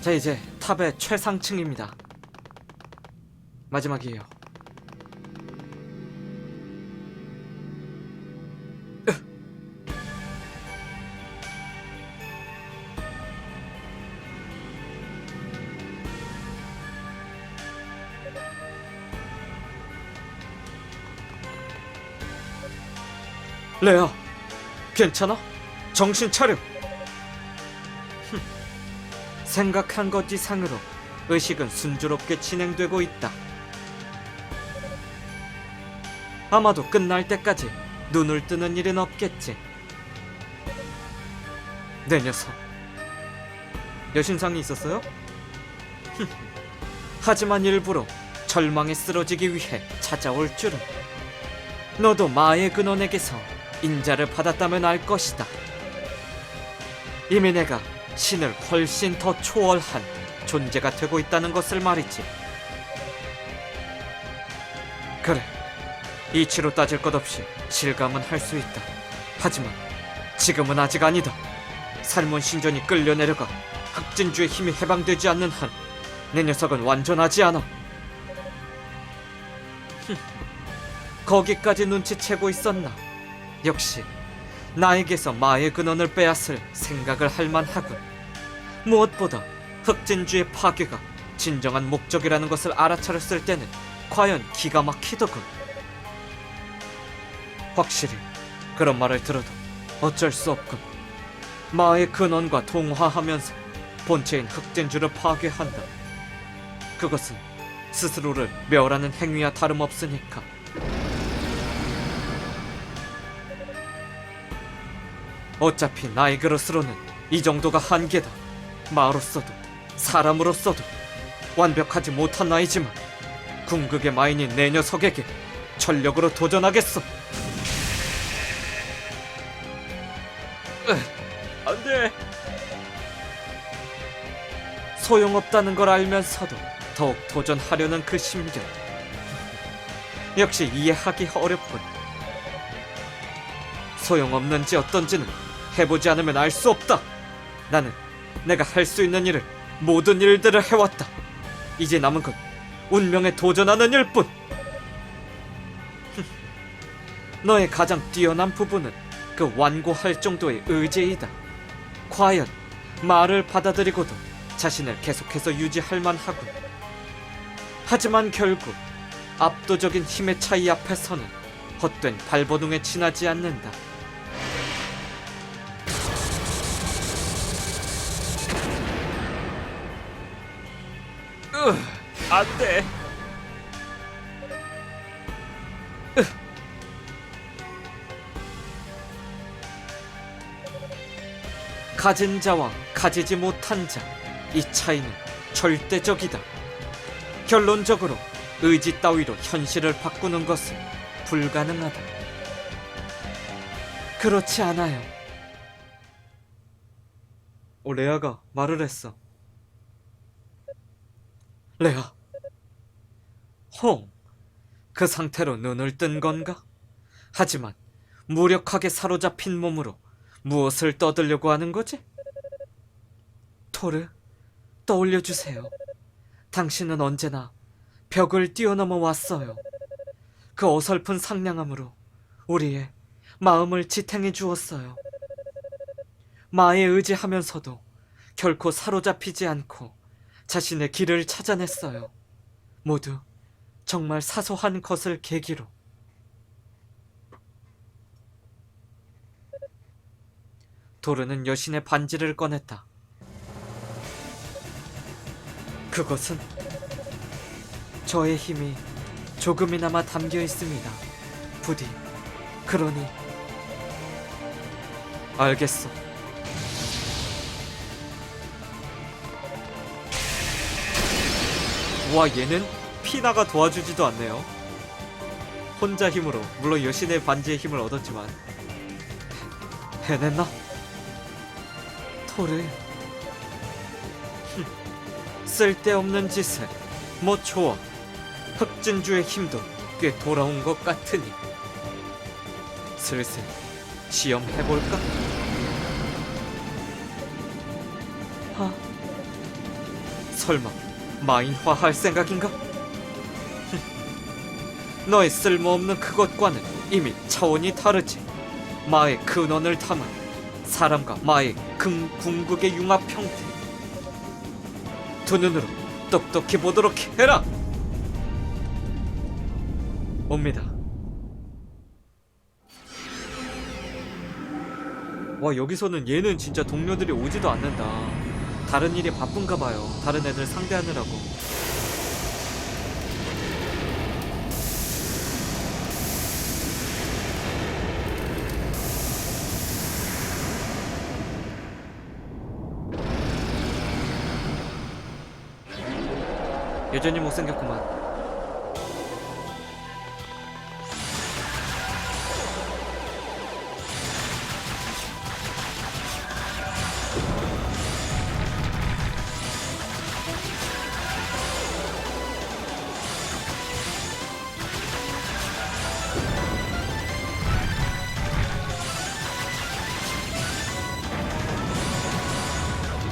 자 이제 탑의 최상층입니다. 마지막이에요. 레아, 괜찮아? 정신 차려. 흠, 생각한 것 이상으로 의식은 순조롭게 진행되고 있다. 아마도 끝날 때까지 눈을 뜨는 일은 없겠지. 내 녀석. 여신상이 있었어요? 흠, 하지만 일부러 절망에 쓰러지기 위해 찾아올 줄은. 너도 마의 근원에게서 인자를 받았다면 알 것이다. 이미 내가 신을 훨씬 더 초월한 존재가 되고 있다는 것을 말이지. 그래. 이치로 따질 것 없이 실감은 할 수 있다. 하지만 지금은 아직 아니다. 살몬 신전이 끌려 내려가 흑진주의 힘이 해방되지 않는 한 내 녀석은 완전하지 않아. 거기까지 눈치채고 있었나? 역시 나에게서 마의 근원을 빼앗을 생각을 할 만하군. 무엇보다 흑진주의 파괴가 진정한 목적이라는 것을 알아차렸을 때는 과연 기가 막히더군. 확실히 그런 말을 들어도 어쩔 수 없군. 마의 근원과 동화하면서 본체인 흑진주를 파괴한다. 그것은 스스로를 멸하는 행위와 다름없으니까. 어차피 나의 그릇으로는 이 정도가 한계다. 마로서도 사람으로서도 완벽하지 못한 나이지만 궁극의 마인인 내 녀석에게 전력으로 도전하겠어. 안돼. 소용없다는 걸 알면서도 더욱 도전하려는 그 심정. 역시 이해하기 어렵군. 소용없는지 어떤지는 해보지 않으면 알 수 없다. 나는 내가 할 수 있는 일을 모든 일들을 해왔다. 이제 남은 건 운명에 도전하는 일뿐. 너의 가장 뛰어난 부분은 그 완고할 정도의 의지이다. 과연 말을 받아들이고도 자신을 계속해서 유지할 만하군. 하지만 결국 압도적인 힘의 차이 앞에서는 헛된 발버둥에 지나지 않는다. 안 돼. 으. 가진 자와 가지지 못한 자, 이 차이는 절대적이다. 결론적으로 의지 따위로 현실을 바꾸는 것은 불가능하다. 그렇지 않아요. 오, 레아가 말을 했어. 레아. 홍. 그 상태로 눈을 뜬 건가? 하지만 무력하게 사로잡힌 몸으로 무엇을 떠들려고 하는 거지? 토르, 떠올려 주세요. 당신은 언제나 벽을 뛰어넘어 왔어요. 그 어설픈 상냥함으로 우리의 마음을 지탱해 주었어요. 마에 의지하면서도 결코 사로잡히지 않고 자신의 길을 찾아냈어요. 모두 정말 사소한 것을 계기로. 도르는 여신의 반지를 꺼냈다. 그것은 저의 힘이 조금이나마 담겨 있습니다. 부디. 그러니 알겠어. 와 얘는 피나가 도와주지도 않네요. 혼자 힘으로 물론 여신의 반지의 힘을 얻었지만 해냈나? 토르 흠, 쓸데없는 짓을 뭐 좋아 흑진주의 힘도 꽤 돌아온 것 같으니 슬슬 시험해볼까? 아, 설마 마인화 할 생각인가? 흠. 너의 쓸모없는 그것과는 이미 차원이 다르지. 마의 근원을 담은 사람과 마의 금 궁극의 융합 형태. 두 눈으로 똑똑히 보도록 해라. 옵니다. 와 여기서는 얘는 진짜 동료들이 오지도 않는다. 다른 일이 바쁜가 봐요. 다른 애들 상대하느라고. 여전히 못생겼구만.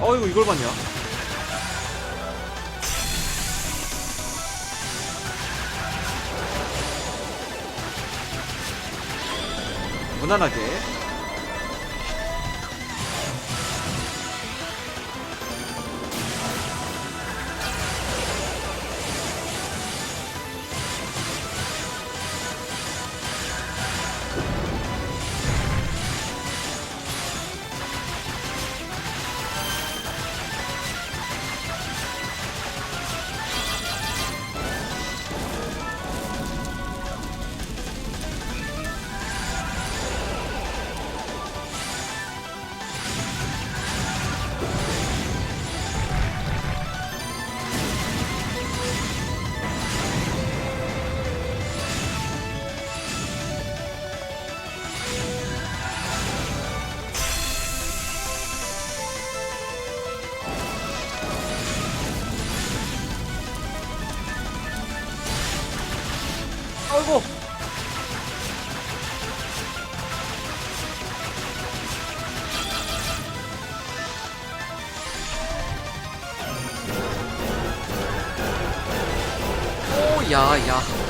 어이구 이걸 봤냐? 무난하게 오야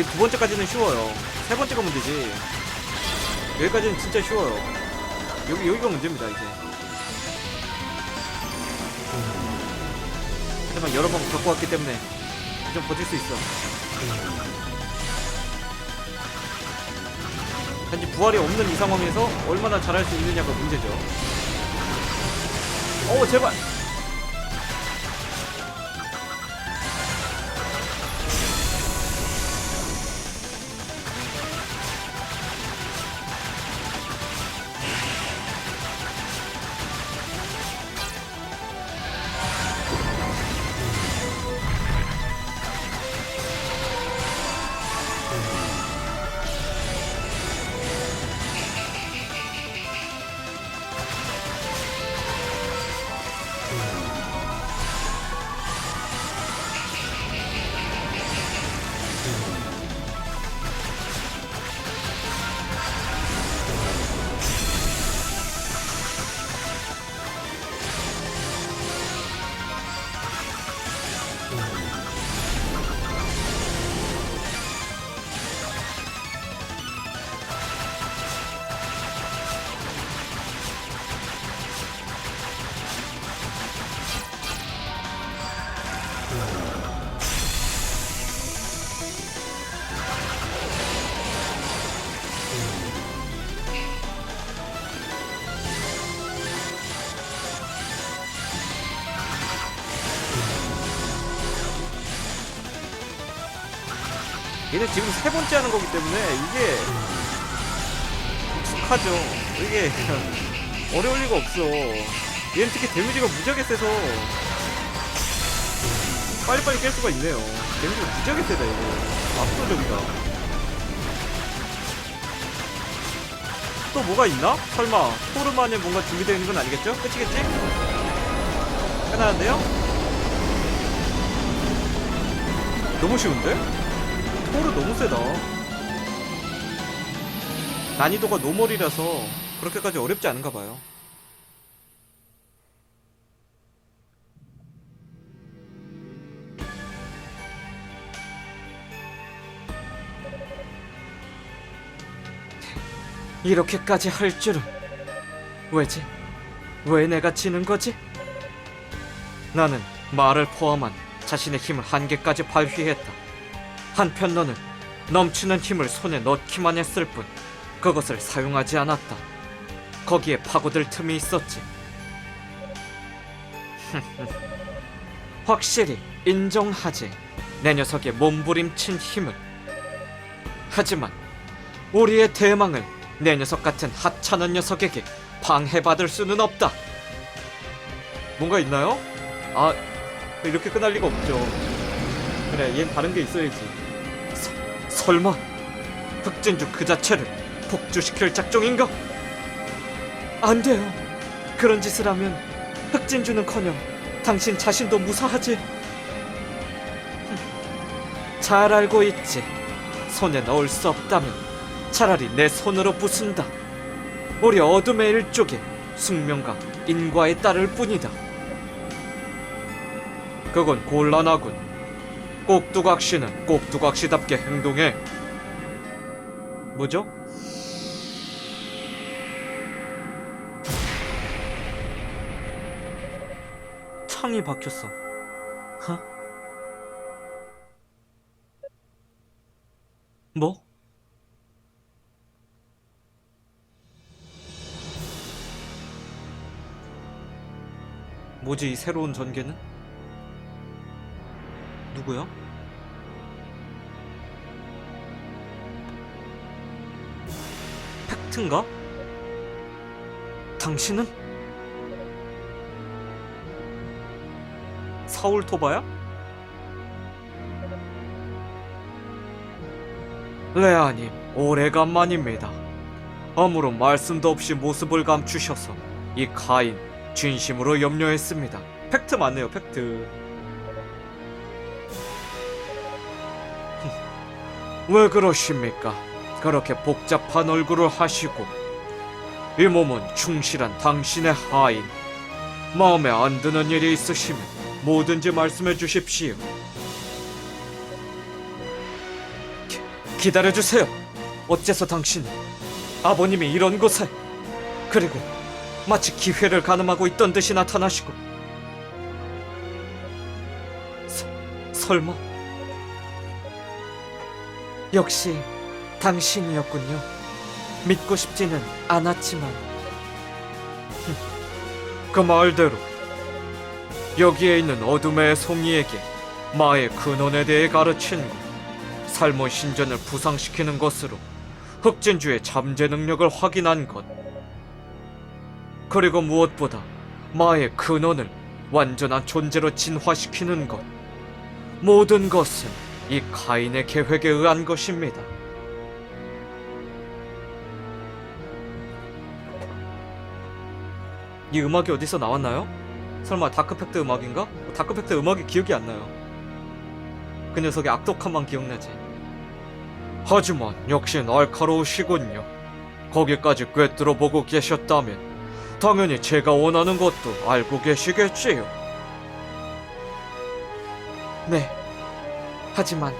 이두 번째까지는 쉬워요. 세 번째가 문제지. 여기까지는 진짜 쉬워요. 여기, 여기가 문제입니다, 이제. 하지만 여러 번 갖고 왔기 때문에 좀 버틸 수 있어. 단지 부활이 없는 이 상황에서 얼마나 잘할 수 있느냐가 문제죠. 어, 제발! 얘는 지금 세 번째 하는 거기 때문에 이게 익숙하죠. 이게 어려울 리가 없어. 얘는 특히 데미지가 무지하게 세서 빨리빨리 깰 수가 있네요. 데미지가 무지하게 세다 이거. 압도적이다. 또 뭐가 있나? 설마 토르만에 뭔가 준비되어 있는 건 아니겠죠? 끝이겠지? 끝나는데요? 너무 쉬운데? 토르 너무 세다. 난이도가 노멀이라서 그렇게까지 어렵지 않은가 봐요. 이렇게까지 할 줄은 왜지? 왜 내가 지는 거지? 나는 말을 포함한 자신의 힘을 한계까지 발휘했다. 한편 너는 넘치는 힘을 손에 넣기만 했을 뿐 그것을 사용하지 않았다. 거기에 파고들 틈이 있었지. 확실히 인정하지. 내 녀석의 몸부림친 힘을. 하지만 우리의 대망을 내 녀석 같은 하찮은 녀석에게 방해받을 수는 없다. 뭔가 있나요? 아, 이렇게 끝날 리가 없죠. 그래, 얜 다른 게 있어야지. 서, 설마 흑진주 그 자체를 폭주시킬 작정인가? 안 돼요. 그런 짓을 하면 흑진주는커녕 당신 자신도 무사하지. 흠, 잘 알고 있지. 손에 넣을 수 없다면 차라리 내 손으로 부순다. 우리 어둠의 일족의 숙명과 인과에 따를 뿐이다. 그건 곤란하군. 꼭두각시는 꼭두각시답게 행동해. 뭐죠? 창이 박혔어. 하? 뭐? 뭐지 이 새로운 전개는? 누구야? 팩트인가? 당신은? 사울 토바야? 레아님, 오래간만입니다. 아무런 말씀도 없이 모습을 감추셔서 이 카인 진심으로 염려했습니다. 팩트 맞네요, 팩트. 왜 그러십니까? 그렇게 복잡한 얼굴을 하시고 이 몸은 충실한 당신의 하인. 마음에 안 드는 일이 있으시면 뭐든지 말씀해 주십시오. 기, 기다려 주세요. 어째서 당신이 아버님이 이런 곳에 그리고 마치 기회를 가늠하고 있던 듯이 나타나시고 서, 설마 역시 당신이었군요. 믿고 싶지는 않았지만 흠, 그 말대로 여기에 있는 어둠의 송이에게 마의 근원에 대해 가르친 것 삶의 신전을 부상시키는 것으로 흑진주의 잠재 능력을 확인한 것 그리고 무엇보다 마의 근원을 완전한 존재로 진화시키는 것 모든 것은 이 카인의 계획에 의한 것입니다. 이 음악이 어디서 나왔나요? 설마 다크팩트 음악인가? 다크팩트 음악이 기억이 안 나요. 그 녀석의 악독함만 기억나지. 하지만 역시 날카로우시군요. 거기까지 꿰뚫어 보고 계셨다면 당연히 제가 원하는 것도 알고 계시겠지요. 네. 하지만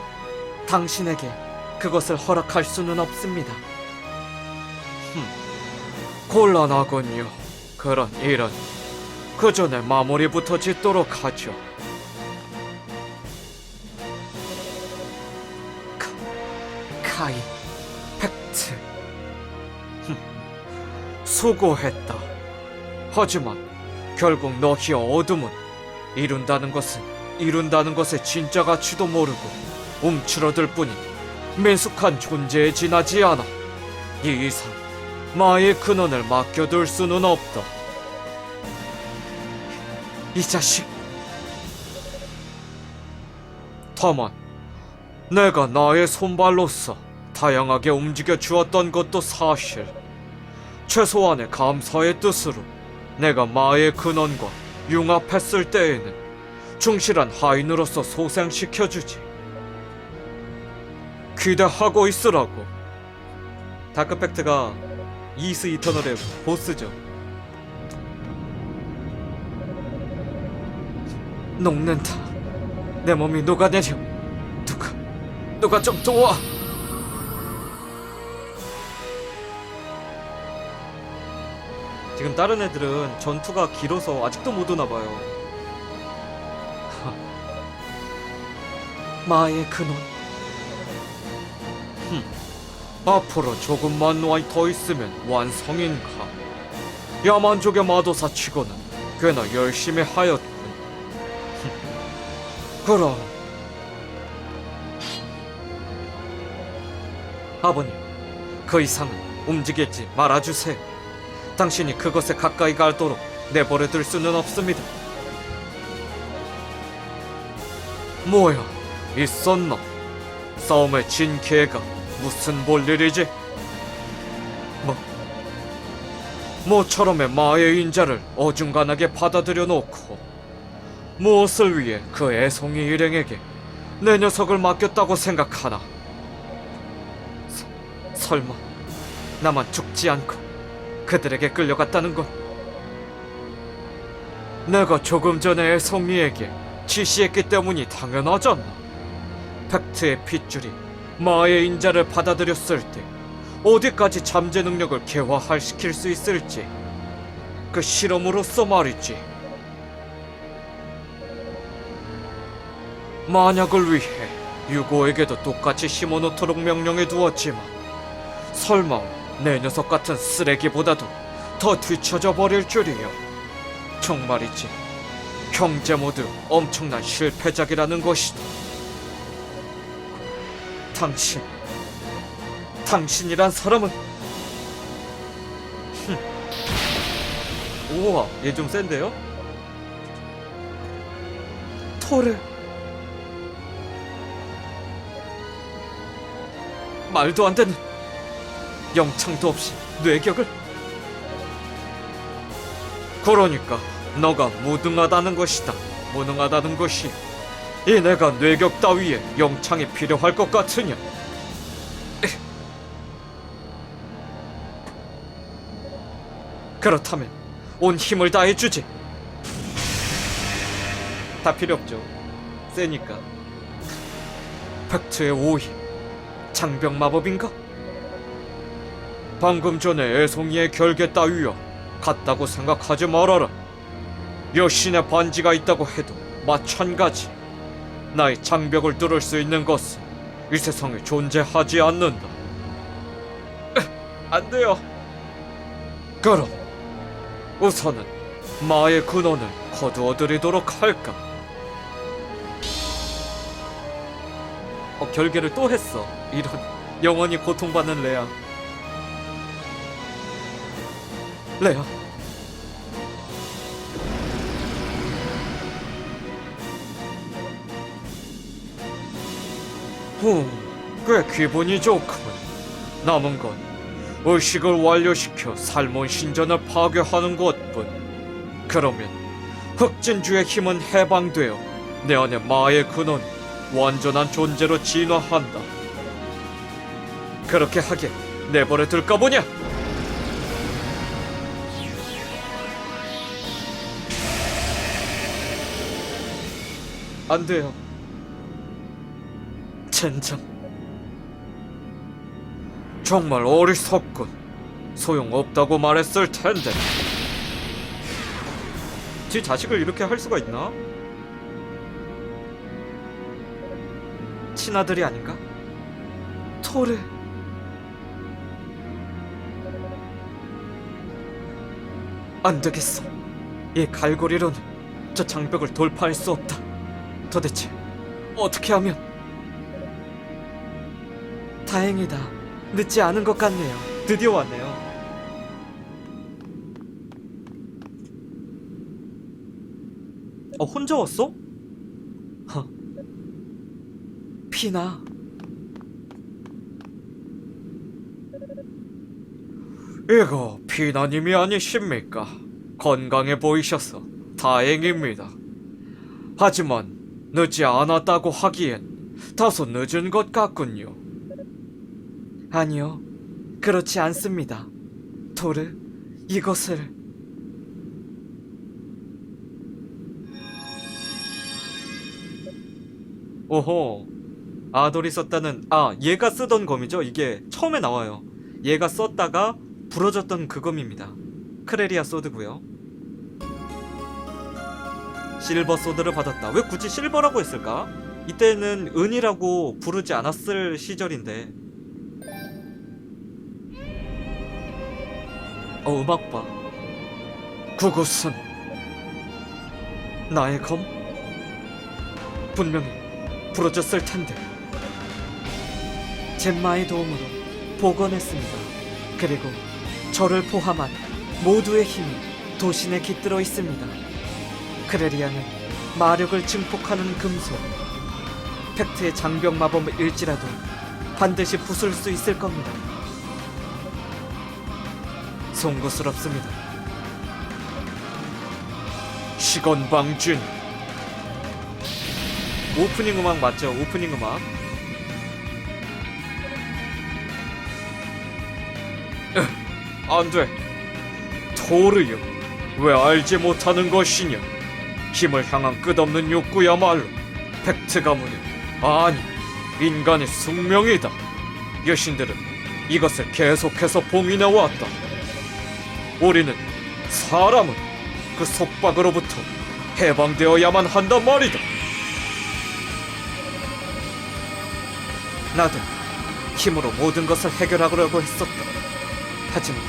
당신에게 그것을 허락할 수는 없습니다. 흠, 곤란하군요. 그런 일은 그 전에 마무리부터 짓도록 하죠. 카, 카이, 팩트. 흠, 수고했다. 하지만 결국 너희의 어둠은 이룬다는 것은 이룬다는 것의 진짜 가치도 모르고 움츠러들 뿐인 미숙한 존재에 지나지 않아. 이 이상 마의 근원을 맡겨둘 수는 없다. 이 자식. 다만 내가 나의 손발로서 다양하게 움직여 주었던 것도 사실. 최소한의 감사의 뜻으로 내가 마의 근원과 융합했을 때에는 충실한 하인으로서 소생시켜주지. 기대하고 있으라고. 다크팩트가 이스 이터널의 보스죠. 녹는다. 내 몸이 녹아내려. 누가, 누가 좀 도와. 지금 다른 애들은 전투가 길어서 아직도 못 오나 봐요. 마의 근원. 흠. 앞으로 조금만 와더 있으면 완성인가. 야만족의 마도사 치고는 꽤나 열심히 하였군. 흠. 그럼 아버님, 그 이상은 움직이지 말아주세요. 당신이 그것에 가까이 갈도록 내버려둘 수는 없습니다. 뭐야, 있었나? 싸움에 진 개가 무슨 볼일이지? 뭐, 모처럼의 마의 인자를 어중간하게 받아들여 놓고 무엇을 위해 그 애송이 일행에게 내 녀석을 맡겼다고 생각하나? 서, 설마 나만 죽지 않고 그들에게 끌려갔다는 건 내가 조금 전에 애송이에게 지시했기 때문이 당연하잖아. 팩트의 핏줄이 마의 인자를 받아들였을 때 어디까지 잠재 능력을 개화시킬 수 있을지 그 실험으로서 말이지. 만약을 위해 유고에게도 똑같이 심어놓도록 명령해 두었지만 설마 내 녀석 같은 쓰레기보다도 더 뒤처져 버릴 줄이야. 정말이지. 형제 모두 엄청난 실패작이라는 것이다. 당신, 당신이란 사람은 흠. 우와, 얘 좀 센데요? 토르. 말도 안 되는 영창도 없이 뇌격을 그러니까 너가 무능하다는 것이다 무능하다는 것이 이 내가 뇌격 따위에 영창이 필요할 것 같으냐. 그렇다면 온 힘을 다해 주지 다 필요 없죠 세니까 팩트의 오희 장병 마법인가? 방금 전에 애송이의 결계 따위여 같다고 생각하지 말아라. 여신의 반지가 있다고 해도 마찬가지. 나의 장벽을 뚫을 수 있는 것은 이 세상에 존재하지 않는다. 안 돼요. 그럼 우선은 마의 근원을 거두어 드리도록 할까? 어, 결계를 또 했어. 이런 영원히 고통받는 레아. 레아. 후, 꽤 기분이 좋군. 남은 건 의식을 완료시켜 살몬 신전을 파괴하는 것뿐. 그러면 흑진주의 힘은 해방되어 내 안에 마의 근원 완전한 존재로 진화한다. 그렇게 하게 내버려 둘까 보냐? 안 돼요. 젠장. 정말 어리석군. 소용없다고 말했을 텐데. 지 자식을 이렇게 할 수가 있나? 친아들이 아닌가? 토르. 안 되겠어. 이 갈고리로는 저 장벽을 돌파할 수 없다. 도대체 어떻게 하면? 다행이다. 늦지 않은 것 같네요. 드디어 왔네요. 어, 혼자 왔어? 피나. 이거 피나님이 아니십니까? 건강해 보이셔서 다행입니다. 하지만 늦지 않았다고 하기엔 다소 늦은 것 같군요. 아니요, 그렇지 않습니다. 토르, 이것을. 오호 아돌이 썼다는 아 얘가 쓰던 검이죠? 이게 처음에 나와요. 얘가 썼다가 부러졌던 그 검입니다. 크레리아 소드고요. 실버 소드를 받았다. 왜 굳이 실버라고 했을까? 이때는 은이라고 부르지 않았을 시절인데 어 음악 봐 그것은 나의 검 분명히 부러졌을 텐데. 젬마의 도움으로 복원했습니다. 그리고 저를 포함한 모두의 힘이 도신에 깃들어 있습니다. 크레리아는 마력을 증폭하는 금속. 팩트의 장벽 마법일지라도 반드시 부술 수 있을 겁니다. 송구스럽습니다. 시건 방진. 오프닝 음악 맞죠? 오프닝 음악. 안 돼. 토르요. 왜 알지 못하는 것이냐? 힘을 향한 끝없는 욕구야말로 팩트 가문의 아니 인간의 숙명이다. 여신들은 이것을 계속해서 봉인해 왔다. 우리는 사람은 그 속박으로부터 해방되어야만 한단 말이다. 나도 힘으로 모든 것을 해결하려고 했었다. 하지만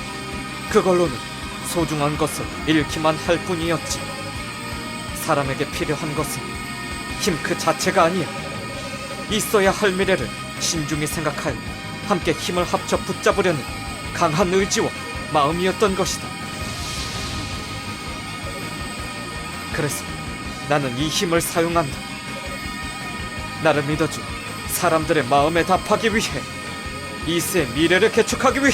그걸로는 소중한 것을 잃기만 할 뿐이었지. 사람에게 필요한 것은 힘 그 자체가 아니야. 있어야 할 미래를 신중히 생각하여 함께 힘을 합쳐 붙잡으려는 강한 의지와 마음이었던 것이다. 그래서 나는 이 힘을 사용한다. 나를 믿어줘. 사람들의 마음에 답하기 위해 이스의 미래를 개척하기 위해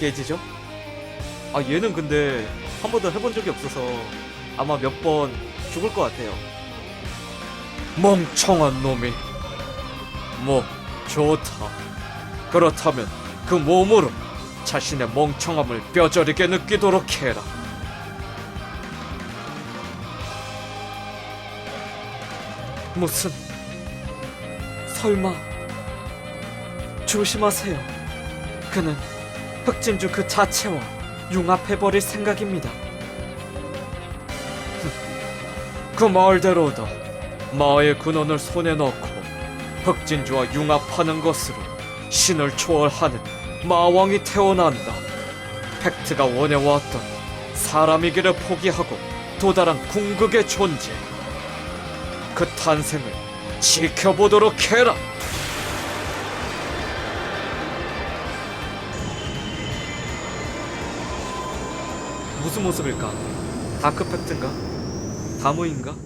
깨지죠? 아 얘는 근데 한 번도 해본 적이 없어서 아마 몇 번 죽을 것 같아요 멍청한 놈이 뭐 좋다 그렇다면 그 몸으로 자신의 멍청함을 뼈저리게 느끼도록 해라 무슨 설마 조심하세요. 그는 흑진주 그 자체와 융합해버릴 생각입니다. 그 말대로다. 마의 근원을 손에 넣고 흑진주와 융합하는 것으로 신을 초월하는 마왕이 태어난다. 팩트가 원해왔던 사람이기를 포기하고 도달한 궁극의 존재. 그 탄생을 지켜보도록 해라. 무슨 모습일까? 다크팩트인가? 다무인가?